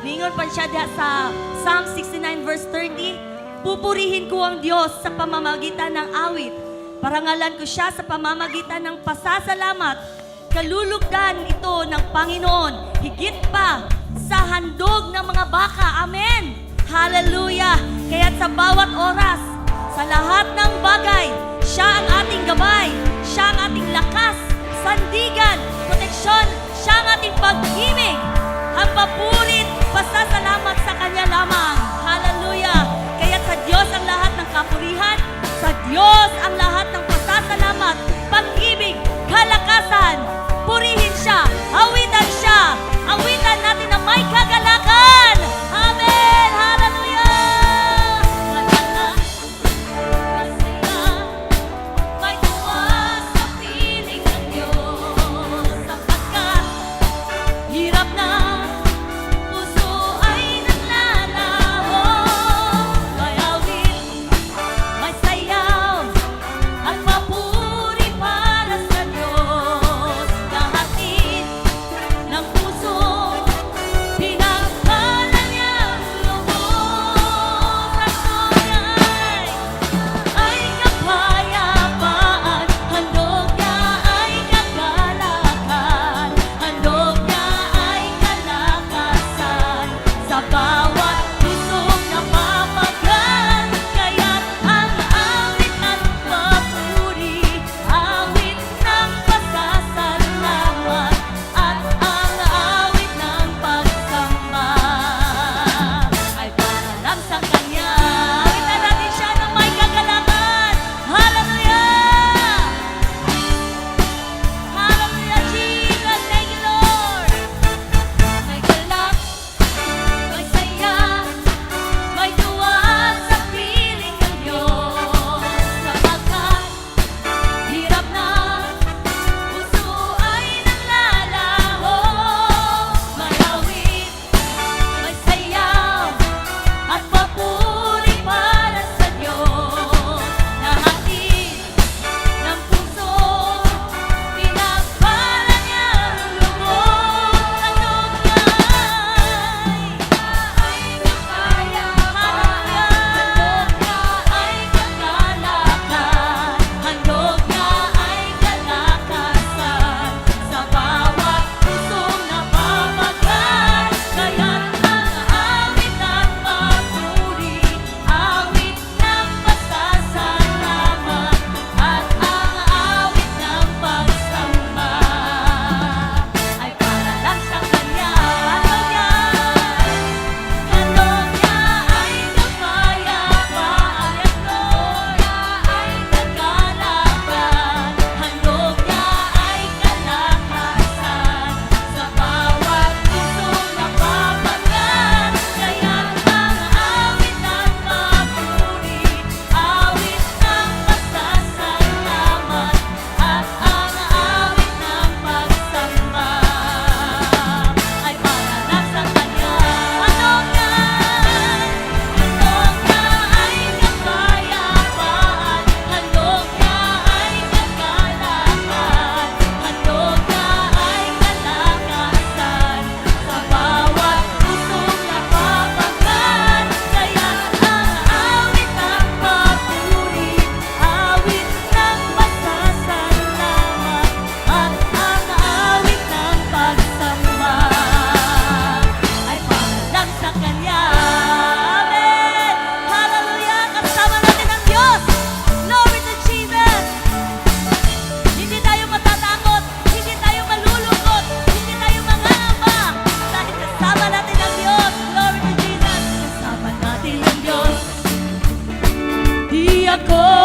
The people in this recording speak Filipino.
Ningon pa siya sa Psalm 69 verse 30. Pupurihin ko ang Diyos sa pamamagitan ng awit. Parangalan ko siya sa pamamagitan ng pasasalamat. Kalulugdan ito ng Panginoon. Higit pa sa handog ng mga baka. Amen! Hallelujah! Kaya sa bawat oras, sa lahat ng bagay, siya ang ating gabay, siya ang ating lakas, sandigan, proteksyon, siya ang ating pag-ibig. Ang papurit passasse ako.